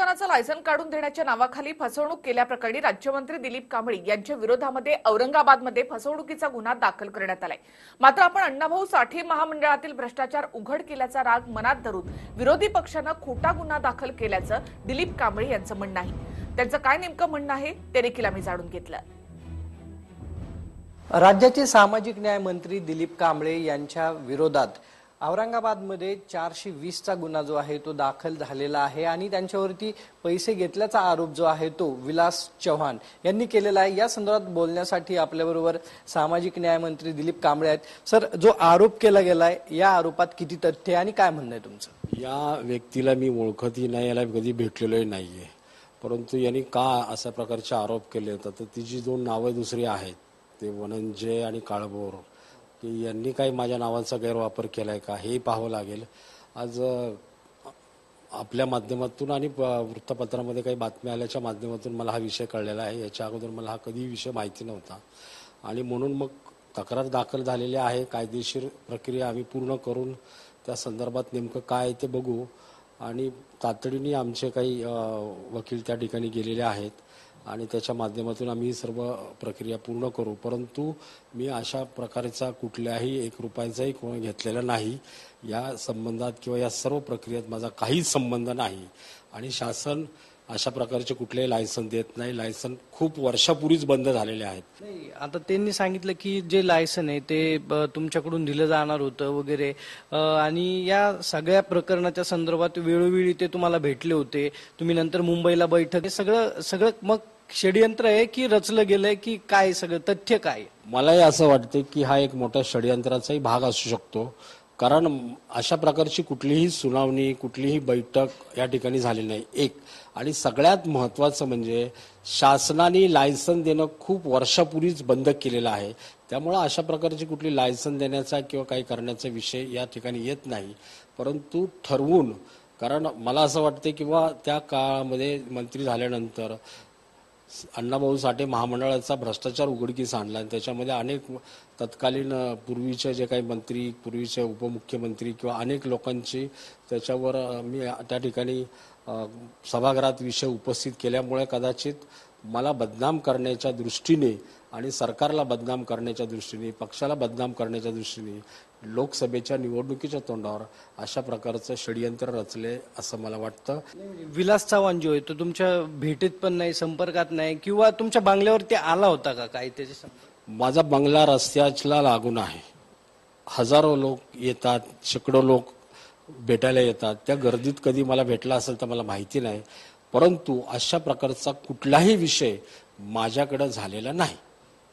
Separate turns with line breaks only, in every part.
दुकानाचं लायसन काढून देण्याच्या नावाखाली फसवणूक केल्याप्रकरणी राज्यमंत्री दिलीप कांबळी यांच्या विरोधामध्ये औरंगाबादमध्ये फसवणुकीचा गुन्हा दाखल करण्यात आलाय. मात्र आपण अण्णाभाऊ साठे महामंडळातील भ्रष्टाचार उघड केल्याचा राग मनात धरून विरोधी पक्षानं खोटा गुन्हा दाखल केल्याचं दिलीप कांबळे यांचं म्हणणं आहे. त्यांचं काय नेमकं म्हणणं आहे ते देखील आम्ही जाणून घेतलं.
राज्याचे सामाजिक न्याय मंत्री दिलीप कांबळे यांच्या विरोधात औरंगाबादमध्ये चारशे वीसचा गुन्हा जो आहे तो दाखल झालेला आहे आणि त्यांच्यावरती पैसे घेतल्याचा आरोप जो आहे तो विलास चव्हाण यांनी केलेला आहे. या संदर्भात बोलण्यासाठी आपल्याबरोबर सामाजिक न्यायमंत्री दिलीप कांबळे आहेत. सर जो आरोप केला गेलाय या आरोपात किती तथ्य आहे आणि काय म्हणणं आहे तुमचं?
या व्यक्तीला मी ओळखतही नाही याला कधी भेटलेलोही नाहीये. परंतु यांनी का अशा प्रकारचे आरोप केले तर तिची दोन नावं दुसरी आहेत ते वनंजय आणि काळभोर. की यांनी काही माझ्या नावाचा गैरवापर केला आहे का हे पाहावं लागेल. आज आपल्या माध्यमातून आणि वृत्तपत्रामध्ये काही बातम्या आल्याच्या माध्यमातून मला हा विषय कळलेला आहे. याच्या अगोदर मला हा कधी विषय माहिती नव्हता. आणि म्हणून मग तक्रार दाखल झालेली आहे. कायदेशीर प्रक्रिया आम्ही पूर्ण करून त्या संदर्भात नेमकं काय आहे ते बघू. आणि तातडीने आमचे काही वकील त्या ठिकाणी गेलेले आहेत. आणि त्याच्या माध्यमातून आम्ही सर्व प्रक्रिया पूर्ण करू. परंतु मी अशा प्रकारचा कुठल्याही एक रुपयाचाही कोण घेतलेला नाही. या संबंधात किंवा या सर्व प्रक्रियेत माझा काहीच संबंध नाही. आणि शासन अशा प्रकारचे कुठलेही लायसन देत नाही. लायसन खूप वर्षापूर्वीच बंद झालेले आहेत.
नाही आता त्यांनी सांगितलं की जे लायसन आहे ते ब, तुमच्याकडून दिलं जाणार होतं वगैरे. अ, आणि या सगळ्या प्रकरणाच्या संदर्भात वेळोवेळी ते तुम्हाला भेटले होते. तुम्ही नंतर मुंबईला बैठक हे सगळं सगळं मग षडयंत्र आहे की रचलं गेलंय की काय सगळं तथ्य काय?
मलाही असं वाटते की हा एक मोठा षडयंत्राचाही भाग असू शकतो. कारण अशा प्रकारची कुठलीही सुनावणी कुठलीही बैठक या ठिकाणी झाली नाही. एक. आणि सगळ्यात महत्वाचं म्हणजे शासनाने लायसन देणं खूप वर्षापूर्वीच बंद केलेलं आहे. त्यामुळं अशा प्रकारची कुठली लायसन देण्याचा किंवा काही करण्याचा विषय या ठिकाणी येत नाही. परंतु ठरवून कारण मला असं वाटते किंवा त्या काळामध्ये मंत्री झाल्यानंतर अण्णाभाऊ साठे महामंडळाचा भ्रष्टाचार उघडकीस आणला आणि त्याच्यामध्ये अनेक तत्कालीन पूर्वीचे जे काही मंत्री पूर्वीचे उपमुख्यमंत्री किंवा अनेक लोकांची त्याच्यावर मी त्या ठिकाणी सभागृहात विषय उपस्थित केल्यामुळे कदाचित मला बदनाम करण्याच्या दृष्टीने आणि सरकारला बदनाम करण्याच्या दृष्टीने पक्षाला बदनाम करण्याच्या दृष्टीने लोकसभेच्या निवडणुकीच्या तोंडावर अशा प्रकारचं षडयंत्र रचले असं मला वाटतं.
विलास चव्हाण जो आहे तो तुमच्या भेटीत पण नाही संपर्कात नाही किंवा तुमच्या बांगल्यावरती आला होता का काय त्याचे सं-
माझा बंगला रस्त्याला लागून आहे. हजारो लोक येतात शेकडो लोक भेटायला येतात. त्या गर्दीत कधी मला भेटला असेल तर मला माहिती नाही. परंतु अशा प्रकारचा कुठलाही विषय माझ्याकडे झालेला नाही.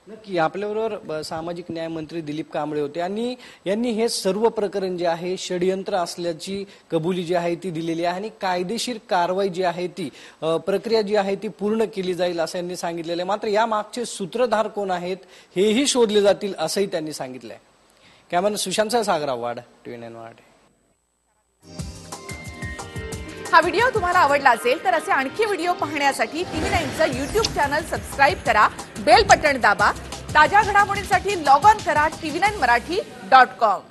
नक्की आपल्याबरोबर सामाजिक न्याय मंत्री दिलीप कांबळे होते आणि यांनी हे सर्व प्रकरण जे आहे षडयंत्र असल्याची कबुली जी आहे ती दिलेली आहे आणि कायदेशीर कारवाई जी आहे ती प्रक्रिया जी आहे ती पूर्ण केली जाईल असं यांनी सांगितलेलं आहे. मात्र या मागचे सूत्रधार कोण आहेत हेही शोधले जातील असंही त्यांनी सांगितलंय कॅमेरा सुशांत सागरा वाड टी वाड
हा व्हिडिओ तुम्हाला आवडला असेल तर असे आणखी व्हिडिओ पाहण्यासाठी टीव्ही नाईनचं युट्यूब चॅनल सबस्क्राईब करा. बेल बटन दाबा. ताज्या घडामोडींसाठी लॉग ऑन करा TV nine Marathi dot com